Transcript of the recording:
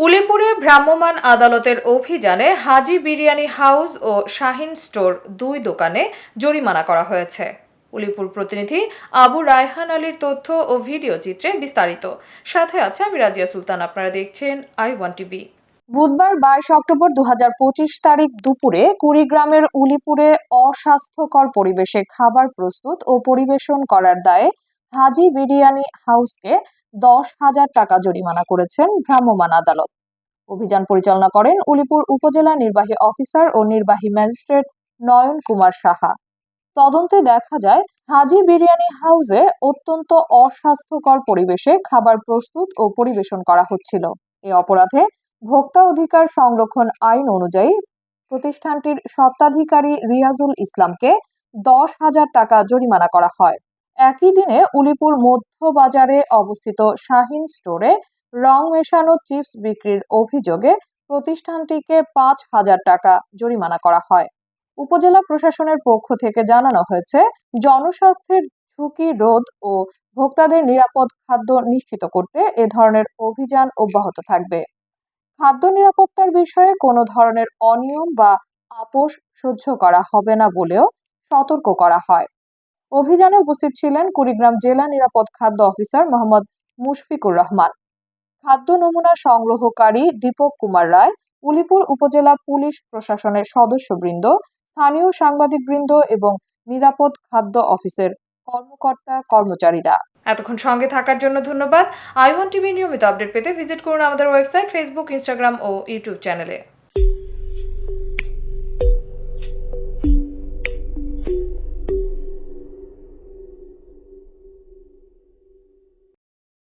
উলিপুরে ভ্রাম্যমাণ আদালতের অভিযানে হাজি বিরিয়ানি হাউস ও শাহিন স্টোর দুই দোকানে জরিমানা করা হয়েছে। উলিপুর প্রতিনিধি আবু রায়হান আলীর তথ্য ও ভিডিও চিত্রে বিস্তারিত। সাথে আছে আমি রাজিয়া সুলতান, আপনারা দেখছেন আই ওয়ান টিভি। বুধবার বাইশ অক্টোবর দু হাজার পঁচিশ তারিখ দুপুরে কুড়িগ্রামের উলিপুরে অস্বাস্থ্যকর পরিবেশে খাবার প্রস্তুত ও পরিবেশন করার দায়ে হাজি বিরিয়ানি হাউসকে দশ হাজার টাকা জরিমানা করেছেন ভ্রাম্যমাণ আদালত। অভিযান পরিচালনা করেন উলিপুর উপজেলা নির্বাহী অফিসার ও নির্বাহী ম্যাজিস্ট্রেট নয়ন কুমার সাহা। তদন্তে দেখা যায়, হাজি বিরিয়ানি হাউসে অত্যন্ত অস্বাস্থ্যকর পরিবেশে খাবার প্রস্তুত ও পরিবেশন করা হচ্ছিল। এ অপরাধে ভোক্তা অধিকার সংরক্ষণ আইন অনুযায়ী প্রতিষ্ঠানটির স্বত্বাধিকারী রিয়াজুল ইসলামকে দশ হাজার টাকা জরিমানা করা হয়। একই দিনে উলিপুর মধ্য বাজারে অবস্থিত শাহিন স্টোরে রং মেশানো চিপস বিক্রির অভিযোগে প্রতিষ্ঠানটিকে পাঁচ হাজার টাকা জরিমানা করা হয়। উপজেলা প্রশাসনের পক্ষ থেকে জানানো হয়েছে, জনস্বাস্থ্যের ঝুঁকি রোধ ও ভোক্তাদের নিরাপদ খাদ্য নিশ্চিত করতে এ ধরনের অভিযান অব্যাহত থাকবে। খাদ্য নিরাপত্তার বিষয়ে কোনো ধরনের অনিয়ম বা আপোষ সহ্য করা হবে না বলেও সতর্ক করা হয়। অভিযানে উপস্থিত ছিলেন কুড়িগ্রাম জেলা নিরাপদ খাদ্য অফিসার মোহাম্মদ মুশফিকুর রহমান। খাদ্য নমুনা সংগ্রহকারী দীপক কুমার রায়, উলিপুর উপজেলা পুলিশ প্রশাসনের সদস্যবৃন্দ, স্থানীয় সাংবাদিকবৃন্দ এবং নিরাপদ খাদ্য অফিসের কর্মকর্তা কর্মচারীরা। এতক্ষণ সঙ্গে থাকার জন্য ধন্যবাদ। আই ওয়ান টিভি নিয়মিত আপডেট পেতে ভিজিট করুন আমাদের ওয়েবসাইট, ফেসবুক, ইনস্টাগ্রাম ও ইউটিউব চ্যানেলে।